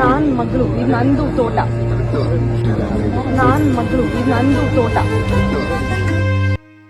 ನಾನ್ ಮಗಳು ಇದು ನಂದು ತೋಟ. ನಾನ್ ಮಗಳು ಇದು ನಂದು ತೋಟ.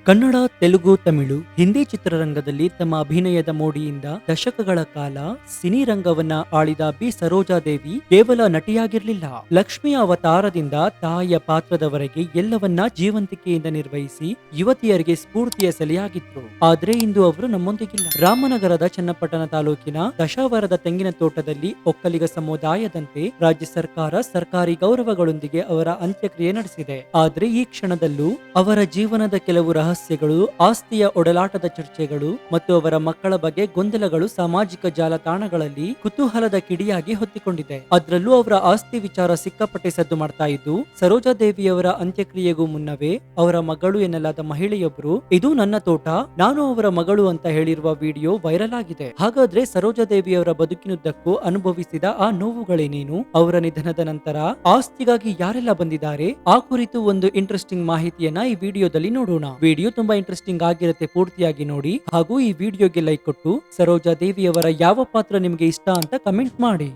ಕನ್ನಡ, ತೆಲುಗು, ತಮಿಳು, ಹಿಂದಿ ಚಿತ್ರರಂಗದಲ್ಲಿ ತಮ್ಮ ಅಭಿನಯದ ಮೋಡಿಯಿಂದ ದಶಕಗಳ ಕಾಲ ಸಿನಿರಂಗವನ್ನ ಆಳಿದ ಬಿ. ಸರೋಜಾದೇವಿ ಕೇವಲ ನಟಿಯಾಗಿರಲಿಲ್ಲ. ಲಕ್ಷ್ಮಿಯ ಅವತಾರದಿಂದ ತಾಯಿಯ ಪಾತ್ರದವರೆಗೆ ಎಲ್ಲವನ್ನ ಜೀವಂತಿಕೆಯಿಂದ ನಿರ್ವಹಿಸಿ ಯುವತಿಯರಿಗೆ ಸ್ಫೂರ್ತಿಯ ಸೆಲೆಯಾಗಿದ್ರು. ಆದ್ರೆ ಇಂದು ಅವರು ನಮ್ಮೊಂದಿಗಿಲ್ಲ. ರಾಮನಗರದ ಚನ್ನಪಟ್ಟಣ ತಾಲೂಕಿನ ದಶಾವರದ ತೆಂಗಿನ ತೋಟದಲ್ಲಿ ಒಕ್ಕಲಿಗ ಸಮುದಾಯದಂತೆ ರಾಜ್ಯ ಸರ್ಕಾರ ಸರ್ಕಾರಿ ಗೌರವಗಳೊಂದಿಗೆ ಅವರ ಅಂತ್ಯಕ್ರಿಯೆ ನಡೆಸಿದೆ. ಆದ್ರೆ ಈ ಕ್ಷಣದಲ್ಲೂ ಅವರ ಜೀವನದ ಕೆಲವು ರಹಸ್ಯಗಳು, ಆಸ್ತಿಯ ಒಡಲಾಟದ ಚರ್ಚೆಗಳು ಮತ್ತು ಅವರ ಮಕ್ಕಳ ಬಗ್ಗೆ ಗೊಂದಲಗಳು ಸಾಮಾಜಿಕ ಜಾಲತಾಣಗಳಲ್ಲಿ ಕುತೂಹಲದ ಕಿಡಿಯಾಗಿ ಹೊತ್ತಿಕೊಂಡಿದೆ. ಅದರಲ್ಲೂ ಅವರ ಆಸ್ತಿ ವಿಚಾರ ಸಿಕ್ಕಪಟ್ಟೆ ಸದ್ದು ಮಾಡ್ತಾ ಇದ್ದು ಸರೋಜಾದೇವಿಯವರ ಅಂತ್ಯಕ್ರಿಯೆಗೂ ಮುನ್ನವೇ ಅವರ ಮಗಳು ಎನ್ನಲಾದ ಮಹಿಳೆಯೊಬ್ಬರು, ಇದು ನನ್ನ ತೋಟ, ನಾನು ಅವರ ಮಗಳು ಅಂತ ಹೇಳಿರುವ ವಿಡಿಯೋ ವೈರಲ್ ಆಗಿದೆ. ಹಾಗಾದ್ರೆ ಸರೋಜಾದೇವಿಯವರ ಬದುಕಿನುದ್ದಕ್ಕೂ ಅನುಭವಿಸಿದ ಆ ನೋವುಗಳೇನೇನು ಅವರ ನಿಧನದ ನಂತರ ಆಸ್ತಿಗಾಗಿ ಯಾರೆಲ್ಲ ಬಂದಿದ್ದಾರೆ? ಆ ಕುರಿತು ಒಂದು ಇಂಟ್ರೆಸ್ಟಿಂಗ್ ಮಾಹಿತಿಯನ್ನ ಈ ವಿಡಿಯೋದಲ್ಲಿ ನೋಡೋಣ. ವಿಡಿಯೋ ತುಂಬಾ ಇಂಟ್ರೆಸ್ಟಿಂಗ್ ಆಗಿರುತ್ತೆ ಪೂರ್ತಿಯಾಗಿ ನೋಡಿ. ಹಾಗೂ ಈ ವಿಡಿಯೋಗೆ ಲೈಕ್ ಕೊಟ್ಟು, ಸರೋಜಾ ದೇವಿಯವರ ಯಾವ ಪಾತ್ರ ನಿಮಗೆ ಇಷ್ಟ ಅಂತ ಕಮೆಂಟ್ ಮಾಡಿ.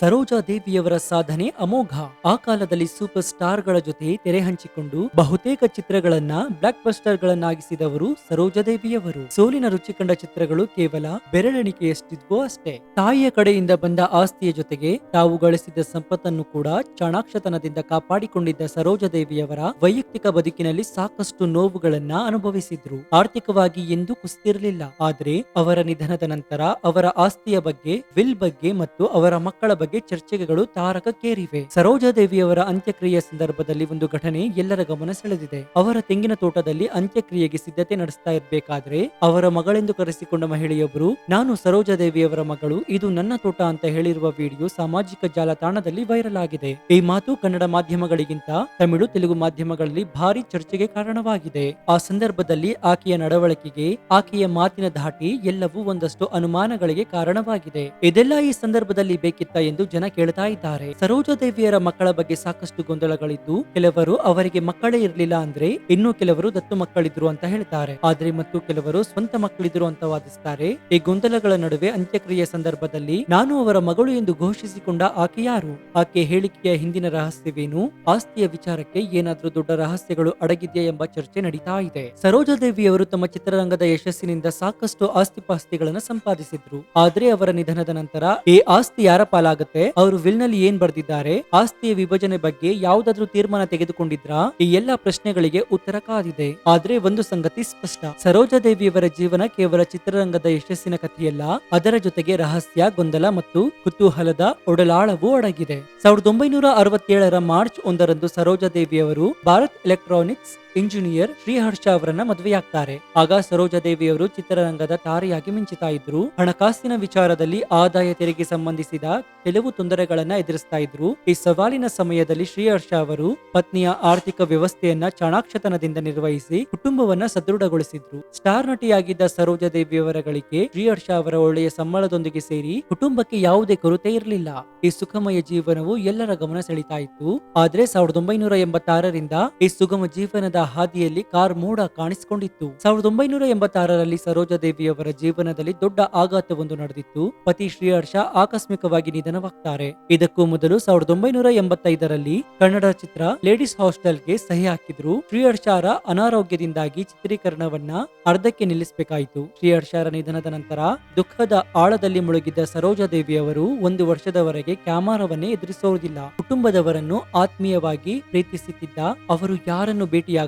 ಸರೋಜಾ ದೇವಿಯವರ ಸಾಧನೆ ಅಮೋಘ. ಆ ಕಾಲದಲ್ಲಿ ಸೂಪರ್ ಸ್ಟಾರ್ಗಳ ಜೊತೆ ತೆರೆ ಹಂಚಿಕೊಂಡು ಬಹುತೇಕ ಚಿತ್ರಗಳನ್ನ ಬ್ಲಾಕ್ ಬಸ್ಟರ್ ಗಳನ್ನಾಗಿಸಿದವರು ಸರೋಜಾ ದೇವಿಯವರು ಸೋಲಿನ ರುಚಿ ಕಂಡ ಚಿತ್ರಗಳು ಕೇವಲ ಬೆರಳೆಣಿಕೆಯಷ್ಟಿದ್ವೋ ಅಷ್ಟೇ. ತಾಯಿಯ ಕಡೆಯಿಂದ ಬಂದ ಆಸ್ತಿಯ ಜೊತೆಗೆ ತಾವು ಗಳಿಸಿದ ಸಂಪತ್ತನ್ನು ಕೂಡ ಚಾಣಾಕ್ಷತನದಿಂದ ಕಾಪಾಡಿಕೊಂಡಿದ್ದ ಸರೋಜಾ ದೇವಿಯವರ ವೈಯಕ್ತಿಕ ಬದುಕಿನಲ್ಲಿ ಸಾಕಷ್ಟು ನೋವುಗಳನ್ನ ಅನುಭವಿಸಿದ್ರು. ಆರ್ಥಿಕವಾಗಿ ಎಂದೂ ಕುಸಿತಿರಲಿಲ್ಲ. ಆದ್ರೆ ಅವರ ನಿಧನದ ನಂತರ ಅವರ ಆಸ್ತಿಯ ಬಗ್ಗೆ, ವಿಲ್ ಬಗ್ಗೆ ಮತ್ತು ಅವರ ಮಕ್ಕಳ ಚರ್ಚೆಗಳು ತಾರಕಕ್ಕೇರಿವೆ. ಸರೋಜಾದೇವಿಯವರ ಅಂತ್ಯಕ್ರಿಯೆ ಸಂದರ್ಭದಲ್ಲಿ ಒಂದು ಘಟನೆ ಎಲ್ಲರ ಗಮನ ಸೆಳೆದಿದೆ. ಅವರ ತೆಂಗಿನ ತೋಟದಲ್ಲಿ ಅಂತ್ಯಕ್ರಿಯೆಗೆ ಸಿದ್ಧತೆ ನಡೆಸ್ತಾ ಇರಬೇಕಾದ್ರೆ ಅವರ ಮಗಳೆಂದು ಕರೆಸಿಕೊಂಡ ಮಹಿಳೆಯೊಬ್ಬರು, ನಾನು ಸರೋಜಾದೇವಿಯವರ ಮಗಳು, ಇದು ನನ್ನ ತೋಟ ಅಂತ ಹೇಳಿರುವ ವಿಡಿಯೋ ಸಾಮಾಜಿಕ ಜಾಲತಾಣದಲ್ಲಿ ವೈರಲ್ ಆಗಿದೆ. ಈ ಮಾತು ಕನ್ನಡ ಮಾಧ್ಯಮಗಳಿಗಿಂತ ತಮಿಳು, ತೆಲುಗು ಮಾಧ್ಯಮಗಳಲ್ಲಿ ಭಾರಿ ಚರ್ಚೆಗೆ ಕಾರಣವಾಗಿದೆ. ಆ ಸಂದರ್ಭದಲ್ಲಿ ಆಕೆಯ ನಡವಳಿಕೆಗೆ, ಆಕೆಯ ಮಾತಿನ ಧಾಟಿ ಎಲ್ಲವೂ ಒಂದಷ್ಟು ಅನುಮಾನಗಳಿಗೆ ಕಾರಣವಾಗಿದೆ. ಇದೆಲ್ಲ ಈ ಸಂದರ್ಭದಲ್ಲಿ ಬೇಕಿತ್ತ ಎಂದು ಜನ ಕೇಳ್ತಾ ಇದ್ದಾರೆ. ಸರೋಜಾದೇವಿಯರ ಮಕ್ಕಳ ಬಗ್ಗೆ ಸಾಕಷ್ಟು ಗೊಂದಲಗಳಿದ್ದು, ಕೆಲವರು ಅವರಿಗೆ ಮಕ್ಕಳೇ ಇರಲಿಲ್ಲ ಅಂದ್ರೆ ಇನ್ನು ಕೆಲವರು ದತ್ತು ಮಕ್ಕಳಿದ್ರು ಅಂತ ಹೇಳ್ತಾರೆ. ಆದ್ರೆ ಮತ್ತು ಕೆಲವರು ಸ್ವಂತ ಮಕ್ಕಳಿದ್ರು ಅಂತ ವಾದಿಸ್ತಾರೆ. ಈ ಗೊಂದಲಗಳ ನಡುವೆ ಅಂತ್ಯಕ್ರಿಯೆ ಸಂದರ್ಭದಲ್ಲಿ ನಾನು ಅವರ ಮಗಳು ಎಂದು ಘೋಷಿಸಿಕೊಂಡ ಆಕೆ ಯಾರು? ಆಕೆ ಹೇಳಿಕೆಯ ಹಿಂದಿನ ರಹಸ್ಯವೇನು? ಆಸ್ತಿಯ ವಿಚಾರಕ್ಕೆ ಏನಾದ್ರೂ ದೊಡ್ಡ ರಹಸ್ಯಗಳು ಅಡಗಿದೆಯಾ ಎಂಬ ಚರ್ಚೆ ನಡೀತಾ ಇದೆ. ಸರೋಜಾದೇವಿಯವರು ತಮ್ಮ ಚಿತ್ರರಂಗದ ಯಶಸ್ಸಿನಿಂದ ಸಾಕಷ್ಟು ಆಸ್ತಿಪಾಸ್ತಿಗಳನ್ನು ಸಂಪಾದಿಸಿದ್ರು. ಆದ್ರೆ ಅವರ ನಿಧನದ ನಂತರ ಈ ಆಸ್ತಿ ಯಾರ ಪಾಲಾಗುತ್ತೆ? ಅವರು ವಿಲ್ನಲ್ಲಿ ಏನ್ ಬರ್ದಿದ್ದಾರೆ? ಆಸ್ತಿಯ ವಿಭಜನೆ ಬಗ್ಗೆ ಯಾವ್ದಾದ್ರೂ ತೀರ್ಮಾನ ತೆಗೆದುಕೊಂಡಿದ್ರಾ? ಈ ಎಲ್ಲಾ ಪ್ರಶ್ನೆಗಳಿಗೆ ಉತ್ತರ ಕಾದಿದೆ. ಆದ್ರೆ ಒಂದು ಸಂಗತಿ ಸ್ಪಷ್ಟ. ಸರೋಜಾದೇವಿಯವರ ಜೀವನ ಕೇವಲ ಚಿತ್ರರಂಗದ ಯಶಸ್ಸಿನ ಕಥೆಯಲ್ಲ, ಅದರ ಜೊತೆಗೆ ರಹಸ್ಯ, ಗೊಂದಲ ಮತ್ತು ಕುತೂಹಲದ ಒಡಲಾಳವೂ ಅಡಗಿದೆ. ಸಾವಿರದ ಒಂಬೈನೂರ ಅರವತ್ತೇಳರ ಮಾರ್ಚ್ ಒಂದರಂದು ಸರೋಜಾದೇವಿಯವರು ಭಾರತ್ ಎಲೆಕ್ಟ್ರಾನಿಕ್ಸ್ ಇಂಜಿನಿಯರ್ ಶ್ರೀಹರ್ಷ ಅವರನ್ನ ಮದುವೆಯಾಗ್ತಾರೆ. ಆಗ ಸರೋಜಾದೇವಿಯವರು ಚಿತ್ರರಂಗದ ತಾರೆಯಾಗಿ ಮಿಂಚುತ್ತಾ ಇದ್ರು. ಹಣಕಾಸಿನ ವಿಚಾರದಲ್ಲಿ ಆದಾಯ ತೆರಿಗೆ ಸಂಬಂಧಿಸಿದ ಕೆಲವು ತೊಂದರೆಗಳನ್ನ ಎದುರಿಸ್ತಾ ಇದ್ರು. ಈ ಸವಾಲಿನ ಸಮಯದಲ್ಲಿ ಶ್ರೀಹರ್ಷ ಅವರು ಪತ್ನಿಯ ಆರ್ಥಿಕ ವ್ಯವಸ್ಥೆಯನ್ನ ಚಾಣಾಕ್ಷತನದಿಂದ ನಿರ್ವಹಿಸಿ ಕುಟುಂಬವನ್ನ ಸದೃಢಗೊಳಿಸಿದ್ರು. ಸ್ಟಾರ್ ನಟಿಯಾಗಿದ್ದ ಸರೋಜಾದೇವಿಯವರ ಗಳಿಕೆ ಶ್ರೀಹರ್ಷ ಅವರ ಒಳ್ಳೆಯ ಸಂಬಳದೊಂದಿಗೆ ಸೇರಿ ಕುಟುಂಬಕ್ಕೆ ಯಾವುದೇ ಕೊರತೆ ಇರಲಿಲ್ಲ. ಈ ಸುಖಮಯ ಜೀವನವು ಎಲ್ಲರ ಗಮನ ಸೆಳೀತಾ ಇತ್ತು. ಆದ್ರೆ ಸಾವಿರದ ಒಂಬೈನೂರ ಎಂಬತ್ತಾರರಿಂದ ಈ ಸುಗಮ ಜೀವನದ ಹಾದಿಯಲ್ಲಿ ಕಾರ್ ಮೋಡ ಕಾಣಿಸಿಕೊಂಡಿತ್ತು. ಸಾವಿರದ ಒಂಬೈನೂರ ಎಂಬತ್ತಾರರಲ್ಲಿ ಸರೋಜಾದೇವಿಯವರ ಜೀವನದಲ್ಲಿ ದೊಡ್ಡ ಆಘಾತವೊಂದು ನಡೆದಿತ್ತು. ಪತಿ ಶ್ರೀಹರ್ಷ ಆಕಸ್ಮಿಕವಾಗಿ ನಿಧನವಾಗ್ತಾರೆ. ಇದಕ್ಕೂ ಮೊದಲು ಸಾವಿರದ ಒಂಬೈನೂರ ಎಂಬತ್ತೈದರಲ್ಲಿ ಕನ್ನಡ ಚಿತ್ರ ಲೇಡೀಸ್ ಹಾಸ್ಟೆಲ್ಗೆ ಸಹಿ ಹಾಕಿದ್ರು. ಶ್ರೀಹರ್ಷಾರ ಅನಾರೋಗ್ಯದಿಂದಾಗಿ ಚಿತ್ರೀಕರಣವನ್ನ ಅರ್ಧಕ್ಕೆ ನಿಲ್ಲಿಸಬೇಕಾಯಿತು. ಶ್ರೀಹರ್ಷಾರ ನಿಧನದ ನಂತರ ದುಃಖದ ಆಳದಲ್ಲಿ ಮುಳುಗಿದ್ದ ಸರೋಜಾದೇವಿಯವರು ಒಂದು ವರ್ಷದವರೆಗೆ ಕ್ಯಾಮರಾವನ್ನೇ ಎದುರಿಸುವುದಿಲ್ಲ ಕುಟುಂಬದವರನ್ನು ಆತ್ಮೀಯವಾಗಿ ಪ್ರೀತಿಸುತ್ತಿದ್ದ ಅವರು ಯಾರನ್ನು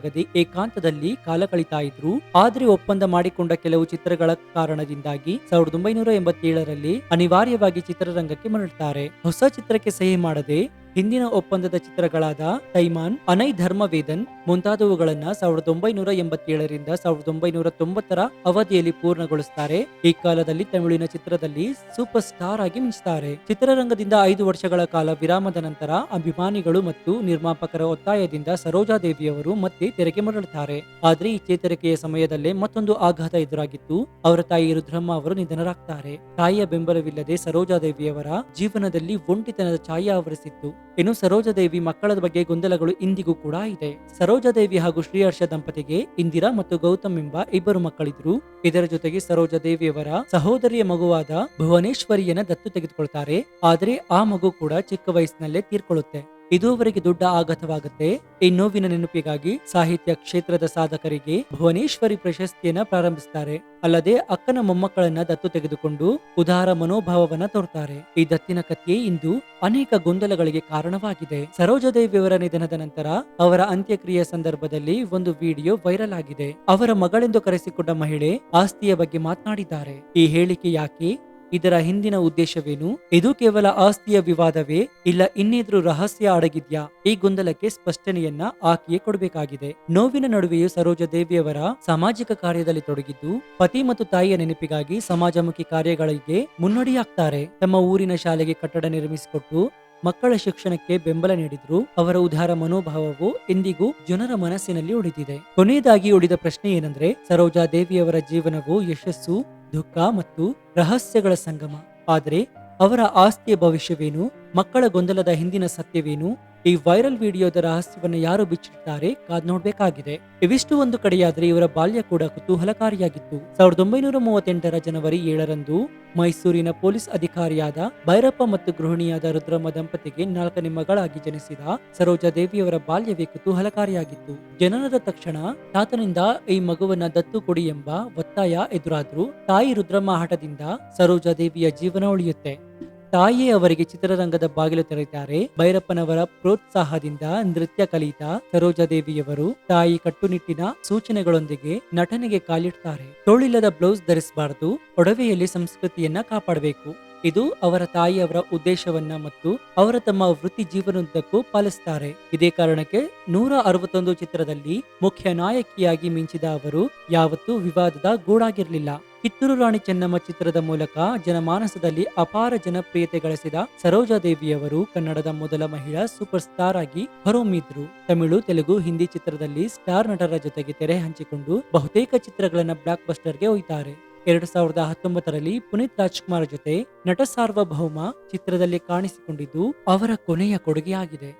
ಭೇಟಿಯಾಗದೆ ಏಕಾಂತದಲ್ಲಿ ಕಾಲ ಕಳಿತಾ ಇದ್ರು. ಆದ್ರೆ ಒಪ್ಪಂದ ಮಾಡಿಕೊಂಡ ಕೆಲವು ಚಿತ್ರಗಳ ಕಾರಣದಿಂದಾಗಿ ಸಾವಿರದ ಒಂಬೈನೂರ ಎಂಬತ್ತೇಳರಲ್ಲಿ ಅನಿವಾರ್ಯವಾಗಿ ಚಿತ್ರರಂಗಕ್ಕೆ ಮರಳುತ್ತಾರೆ. ಹೊಸ ಚಿತ್ರಕ್ಕೆ ಸಹಿ ಮಾಡದೆ ಹಿಂದಿನ ಒಪ್ಪಂದದ ಚಿತ್ರಗಳಾದ ತೈಮಾನ್, ಅನೈ ಧರ್ಮವೇದನ್ ಮುಂತಾದವುಗಳನ್ನ ಸಾವಿರದ ಒಂಬೈನೂರ ಎಂಬತ್ತೇಳರಿಂದ ಸಾವಿರದ ಒಂಬೈನೂರ ತೊಂಬತ್ತರ ಅವಧಿಯಲ್ಲಿ ಪೂರ್ಣಗೊಳಿಸುತ್ತಾರೆ ಈ ಕಾಲದಲ್ಲಿ ತಮಿಳಿನ ಚಿತ್ರದಲ್ಲಿ ಸೂಪರ್ ಸ್ಟಾರ್ ಆಗಿ ಮಿಂಚುತ್ತಾರೆ ಚಿತ್ರರಂಗದಿಂದ ಐದು ವರ್ಷಗಳ ಕಾಲ ವಿರಾಮದ ನಂತರ ಅಭಿಮಾನಿಗಳು ಮತ್ತು ನಿರ್ಮಾಪಕರ ಒತ್ತಾಯದಿಂದ ಸರೋಜಾದೇವಿಯವರು ಮತ್ತೆ ತೆರೆಗೆ ಮರಳುತ್ತಾರೆ. ಆದ್ರೆ ಈ ಚೇತರಿಕೆಯ ಸಮಯದಲ್ಲೇ ಮತ್ತೊಂದು ಆಘಾತ ಎದುರಾಗಿತ್ತು. ಅವರ ತಾಯಿ ರುದ್ರಮ್ಮ ಅವರು ನಿಧನರಾಗ್ತಾರೆ. ತಾಯಿಯ ಬೆಂಬಲವಿಲ್ಲದೆ ಸರೋಜಾದೇವಿಯವರ ಜೀವನದಲ್ಲಿ ಒಂಟಿತನದ ಛಾಯೆ ಆವರಿಸಿತ್ತು. ಇನ್ನು ಸರೋಜಾದೇವಿ ಮಕ್ಕಳ ಬಗ್ಗೆ ಗೊಂದಲಗಳು ಇಂದಿಗೂ ಕೂಡ ಇದೆ. ಸರೋಜಾದೇವಿ ಹಾಗೂ ಶ್ರೀಹರ್ಷ ದಂಪತಿಗೆ ಇಂದಿರಾ ಮತ್ತು ಗೌತಮ್ ಎಂಬ ಇಬ್ಬರು ಮಕ್ಕಳಿದ್ರು. ಇದರ ಜೊತೆಗೆ ಸರೋಜಾದೇವಿಯವರ ಸಹೋದರಿಯ ಮಗುವಾದ ಭುವನೇಶ್ವರಿಯನ್ನ ದತ್ತು ತೆಗೆದುಕೊಳ್ತಾರೆ. ಆದರೆ ಆ ಮಗು ಕೂಡ ಚಿಕ್ಕ ವಯಸ್ಸಿನಲ್ಲೇ ತೀರ್ಕೊಳ್ಳುತ್ತೆ ಇದು ಅವರಿಗೆ ದೊಡ್ಡ ಆಘಾತವಾಗುತ್ತೆ. ಈ ನೋವಿನ ನೆನಪಿಗಾಗಿ ಸಾಹಿತ್ಯ ಕ್ಷೇತ್ರದ ಸಾಧಕರಿಗೆ ಭುವನೇಶ್ವರಿ ಪ್ರಶಸ್ತಿಯನ್ನ ಪ್ರಾರಂಭಿಸ್ತಾರೆ. ಅಲ್ಲದೆ ಅಕ್ಕನ ಮೊಮ್ಮಕ್ಕಳನ್ನ ದತ್ತು ತೆಗೆದುಕೊಂಡು ಉದಾರ ಮನೋಭಾವವನ್ನ ತೋರ್ತಾರೆ. ಈ ದತ್ತಿನ ಕಥೆ ಇಂದು ಅನೇಕ ಗೊಂದಲಗಳಿಗೆ ಕಾರಣವಾಗಿದೆ. ಸರೋಜದೇವಿಯವರ ನಿಧನದ ನಂತರ ಅವರ ಅಂತ್ಯಕ್ರಿಯೆ ಸಂದರ್ಭದಲ್ಲಿ ಒಂದು ವಿಡಿಯೋ ವೈರಲ್ ಆಗಿದೆ. ಅವರ ಮಗಳೆಂದು ಕರೆಸಿಕೊಂಡ ಮಹಿಳೆ ಆಸ್ತಿಯ ಬಗ್ಗೆ ಮಾತನಾಡಿದ್ದಾರೆ. ಈ ಹೇಳಿಕೆ ಯಾಕೆ? ಇದರ ಹಿಂದಿನ ಉದ್ದೇಶವೇನು? ಇದು ಕೇವಲ ಆಸ್ತಿಯ ವಿವಾದವೇ? ಇಲ್ಲ ಇನ್ನೇದ್ರೂ ರಹಸ್ಯ ಅಡಗಿದ್ಯಾ? ಈ ಗೊಂದಲಕ್ಕೆ ಸ್ಪಷ್ಟನೆಯನ್ನ ಆಕೆಯೇ ಕೊಡಬೇಕಾಗಿದೆ. ನೋವಿನ ನಡುವೆಯೂ ಸರೋಜ ದೇವಿಯವರ ಸಾಮಾಜಿಕ ಕಾರ್ಯದಲ್ಲಿ ತೊಡಗಿದ್ದು, ಪತಿ ಮತ್ತು ತಾಯಿಯ ನೆನಪಿಗಾಗಿ ಸಮಾಜಮುಖಿ ಕಾರ್ಯಗಳಿಗೆ ಮುನ್ನಡಿಯಾಗ್ತಾರೆ. ತಮ್ಮ ಊರಿನ ಶಾಲೆಗೆ ಕಟ್ಟಡ ನಿರ್ಮಿಸಿಕೊಟ್ಟು ಮಕ್ಕಳ ಶಿಕ್ಷಣಕ್ಕೆ ಬೆಂಬಲ ನೀಡಿದ್ರು. ಅವರ ಉದಾರ ಮನೋಭಾವವು ಇಂದಿಗೂ ಜನರ ಮನಸ್ಸಿನಲ್ಲಿ ಉಳಿದಿದೆ. ಕೊನೆಯದಾಗಿ ಉಳಿದ ಪ್ರಶ್ನೆ ಏನಂದ್ರೆ, ಸರೋಜಾ ದೇವಿಯವರ ಜೀವನವು ಯಶಸ್ಸು ದುಃಖ ಮತ್ತು ರಹಸ್ಯಗಳ ಸಂಗಮ. ಆದರೆ ಅವರ ಆಸ್ತಿಯ ಭವಿಷ್ಯವೇನು? ಮಕ್ಕಳ ಗೊಂದಲದ ಹಿಂದಿನ ಸತ್ಯವೇನು? ಈ ವೈರಲ್ ವಿಡಿಯೋದ ರಹಸ್ಯವನ್ನು ಯಾರು ಬಿಚ್ಚಿಟ್ಟಿದ್ದಾರೆ ಕಾದ್ ನೋಡ್ಬೇಕಾಗಿದೆ. ಇವಿಷ್ಟು ಒಂದು ಕಡೆಯಾದ್ರೆ ಇವರ ಬಾಲ್ಯ ಕೂಡ ಕುತೂಹಲಕಾರಿಯಾಗಿತ್ತು. ಸಾವಿರದ ಒಂಬೈನೂರ ಮೂವತ್ತೆಂಟರ ಜನವರಿ ಏಳರಂದು ಮೈಸೂರಿನ ಪೊಲೀಸ್ ಅಧಿಕಾರಿಯಾದ ಭೈರಪ್ಪ ಮತ್ತು ಗೃಹಿಣಿಯಾದ ರುದ್ರಮ್ಮ ದಂಪತಿಗೆ ನಾಲ್ಕನೇ ಮಗಳಾಗಿ ಜನಿಸಿದ ಸರೋಜಾ ದೇವಿಯವರ ಬಾಲ್ಯವೇ ಕುತೂಹಲಕಾರಿಯಾಗಿತ್ತು. ಜನನದ ತಕ್ಷಣ ತಾತನಿಂದ ಈ ಮಗುವನ್ನ ದತ್ತು ಕೊಡಿ ಎಂಬ ಒತ್ತಾಯ ಎದುರಾದ್ರೂ ತಾಯಿ ರುದ್ರಮ್ಮ ಹಠದಿಂದ ಸರೋಜಾ ದೇವಿಯ ಜೀವನ ಉಳಿಯುತ್ತೆ. ತಾಯಿಯೇ ಅವರಿಗೆ ಚಿತ್ರರಂಗದ ಬಾಗಿಲು ತೆರೆದಿದ್ದಾರೆ. ಭೈರಪ್ಪನವರ ಪ್ರೋತ್ಸಾಹದಿಂದ ನೃತ್ಯ ಕಲಿತ ಸರೋಜಾದೇವಿಯವರು ತಾಯಿ ಕಟ್ಟುನಿಟ್ಟಿನ ಸೂಚನೆಗಳೊಂದಿಗೆ ನಟನೆಗೆ ಕಾಲಿಡ್ತಾರೆ. ತೋಳಿಲ್ಲದ ಬ್ಲೌಸ್ ಧರಿಸಬಾರದು, ಒಡವೆಯಲ್ಲಿ ಸಂಸ್ಕೃತಿಯನ್ನ ಕಾಪಾಡಬೇಕು. ಇದು ಅವರ ತಾಯಿಯವರ ಉದ್ದೇಶವನ್ನ ಮತ್ತು ಅವರ ತಮ್ಮ ವೃತ್ತಿ ಜೀವನದ್ದಕ್ಕೂ ಪಾಲಿಸುತ್ತಾರೆ ಇದೇ ಕಾರಣಕ್ಕೆ ನೂರ ಅರವತ್ತೊಂದು ಚಿತ್ರದಲ್ಲಿ ಮುಖ್ಯ ನಾಯಕಿಯಾಗಿ ಮಿಂಚಿದ ಅವರು ಯಾವತ್ತೂ ವಿವಾದದ ಗೂಡಾಗಿರಲಿಲ್ಲ. ಕಿತ್ತೂರು ರಾಣಿ ಚೆನ್ನಮ್ಮ ಚಿತ್ರದ ಮೂಲಕ ಜನಮಾನಸದಲ್ಲಿ ಅಪಾರ ಜನಪ್ರಿಯತೆ ಗಳಿಸಿದ ಸರೋಜಾದೇವಿಯವರು ಕನ್ನಡದ ಮೊದಲ ಮಹಿಳಾ ಸೂಪರ್ ಸ್ಟಾರ್ ಆಗಿ ಹೊರಹೊಮ್ಮಿದ್ರು. ತಮಿಳು, ತೆಲುಗು, ಹಿಂದಿ ಚಿತ್ರದಲ್ಲಿ ಸ್ಟಾರ್ ನಟರ ಜೊತೆಗೆ ತೆರೆ ಹಂಚಿಕೊಂಡು ಬಹುತೇಕ ಚಿತ್ರಗಳನ್ನ ಬ್ಲಾಕ್ ಬಸ್ಟರ್ಗೆ ಒಯ್ತಾರೆ. ಎರಡು ಸಾವಿರದ ಹತ್ತೊಂಬತ್ತರಲ್ಲಿ ಪುನೀತ್ ರಾಜ್ಕುಮಾರ್ ಜೊತೆ ನಟ ಸಾರ್ವಭೌಮ ಚಿತ್ರದಲ್ಲಿ ಕಾಣಿಸಿಕೊಂಡಿದ್ದು ಅವರ ಕೊನೆಯ ಕೊಡುಗೆಯಾಗಿದೆ.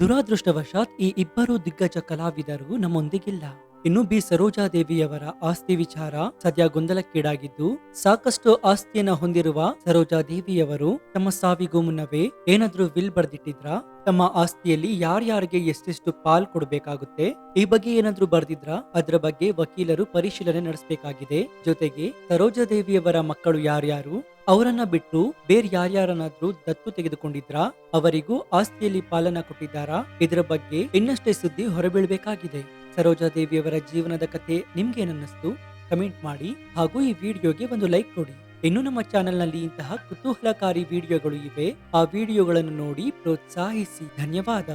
ದುರಾದೃಷ್ಟವಶಾತ್ ಈ ಇಬ್ಬರು ದಿಗ್ಗಜ ಕಲಾವಿದರು ನಮ್ಮೊಂದಿಗಿಲ್ಲ. ಇನ್ನು ಬಿ ಸರೋಜಾದೇವಿಯವರ ಆಸ್ತಿ ವಿಚಾರ ಸದ್ಯ ಗೊಂದಲಕ್ಕೀಡಾಗಿದ್ದು, ಸಾಕಷ್ಟು ಆಸ್ತಿಯನ್ನ ಹೊಂದಿರುವ ಸರೋಜಾದೇವಿಯವರು ತಮ್ಮ ಸಾವಿಗೂ ಮುನ್ನವೇ ಏನಾದ್ರೂ ವಿಲ್ ಬರೆದಿಟ್ಟಿದ್ರ? ತಮ್ಮ ಆಸ್ತಿಯಲ್ಲಿ ಯಾರ್ಯಾರಿಗೆ ಎಷ್ಟೆಷ್ಟು ಪಾಲ್ ಕೊಡಬೇಕಾಗುತ್ತೆ? ಈ ಬಗ್ಗೆ ಏನಾದ್ರೂ ಬರೆದಿದ್ರ? ಅದರ ಬಗ್ಗೆ ವಕೀಲರು ಪರಿಶೀಲನೆ ನಡೆಸಬೇಕಾಗಿದೆ. ಜೊತೆಗೆ ಸರೋಜಾದೇವಿಯವರ ಮಕ್ಕಳು ಯಾರ್ಯಾರು? ಅವರನ್ನ ಬಿಟ್ಟು ಬೇರೆ ಯಾರ್ಯಾರನ್ನಾದ್ರೂ ದತ್ತು ತೆಗೆದುಕೊಂಡಿದ್ರ? ಅವರಿಗೂ ಆಸ್ತಿಯಲ್ಲಿ ಪಾಲನ ಕೊಟ್ಟಿದ್ದಾರಾ? ಇದರ ಬಗ್ಗೆ ಇನ್ನಷ್ಟೇ ಸುದ್ದಿ ಹೊರಬೀಳ್ಬೇಕಾಗಿದೆ. ಸರೋಜಾದೇವಿಯವರ ಜೀವನದ ಕಥೆ ನಿಮ್ಗೇನನ್ನಿಸ್ತು ಕಮೆಂಟ್ ಮಾಡಿ ಹಾಗೂ ಈ ವಿಡಿಯೋಗೆ ಒಂದು ಲೈಕ್ ಕೊಡಿ. ಇನ್ನು ನಮ್ಮ ಚಾನೆಲ್ನಲ್ಲಿ ಇಂತಹ ಕುತೂಹಲಕಾರಿ ವಿಡಿಯೋಗಳು ಇವೆ. ಆ ವಿಡಿಯೋಗಳನ್ನು ನೋಡಿ ಪ್ರೋತ್ಸಾಹಿಸಿ. ಧನ್ಯವಾದ.